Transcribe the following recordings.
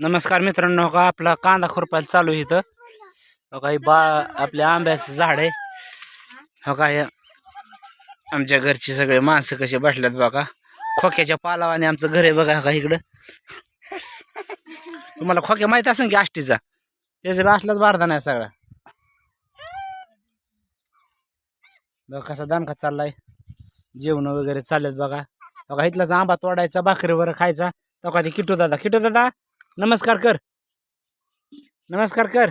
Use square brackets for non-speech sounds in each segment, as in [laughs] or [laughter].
नमस्कार मित्रांनो का आपला कांदा खुरपायला चालू आहे इथं. हो का हे बा आपल्या आंब्याचं झाड आहे. हो काय आमच्या घरची सगळे माणसं कसे बसल्यात बघा. खोक्याच्या पालावाने आमचं घर आहे बघा का इकडं. तुम्हाला खोक्या माहीत असेल की आष्टीचा? त्याच्या असलाच बारदा नाही सगळा. बघा कसा दणका चाललाय. जेवण वगैरे चाललेत बघा. बघा इथलाच आंबा तोडायचा भाकरीवर खायचा. तो का ते किटू दादा. किटू दादा नमस्कार कर. नमस्कार कर.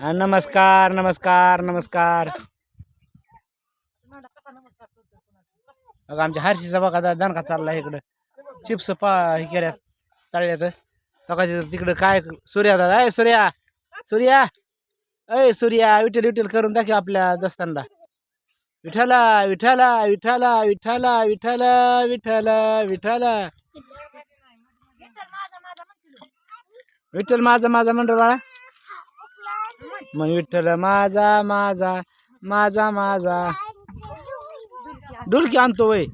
नमस्कार नमस्कार नमस्कार. अगं आमच्या हर्षीचा बघा दा- दणका चालला इकडं. चिप्स पा हे केल्यात तळल्यात. तो तिकडं काय सूर्या दादा? अय सूर्या! सूर्या! अय सूर्या विठ्ठल विठ्ठल करून दाखव आपल्या दस्तांना विठाला विठाला विठाला विठाला विठाला विठाला विठाला विठ्ठल माझा माझा म्हणतो बाळा. मग विठ्ठल माझा माझा माझा माझा. डुलकी आणतो वय.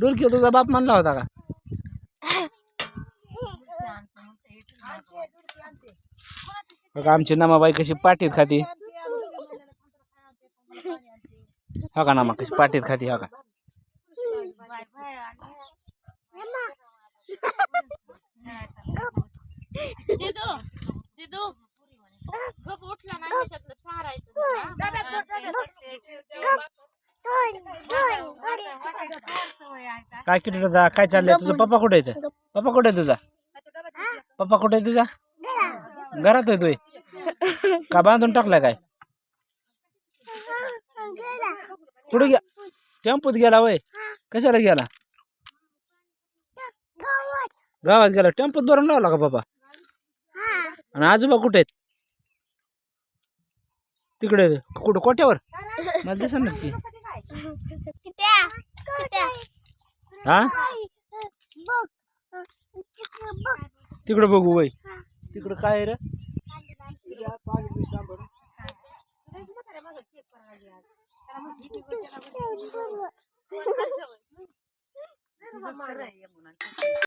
डुलकी तुझा बाप म्हणला होता का? बघा आमची नमाबाई कशी पाठीत खाती. हा का नामा कशी पाठीत खाती हा का दिदू दिदू गप उठला नाही त्याच्यातलं चारायचं काय किती दादा काय चाललंय? तुझा पप्पा कुठे आहे इथं? पप्पा कुठे आहे तुझा? पप्पा कुठे आहे तुझा? घरात आहे तू का बांधून टाकलाय काय? कुठे गे टेम्पोत गेला वय? कशाला गेला? गावात. गेला. टेम्पोत भरून लावला का बाबा आणि आजोबा कुठे आहेत? तिकडे कुठं? कोट्यावर? मला दिसत हा? तिकडं बघू वय तिकडं काय रे? [laughs]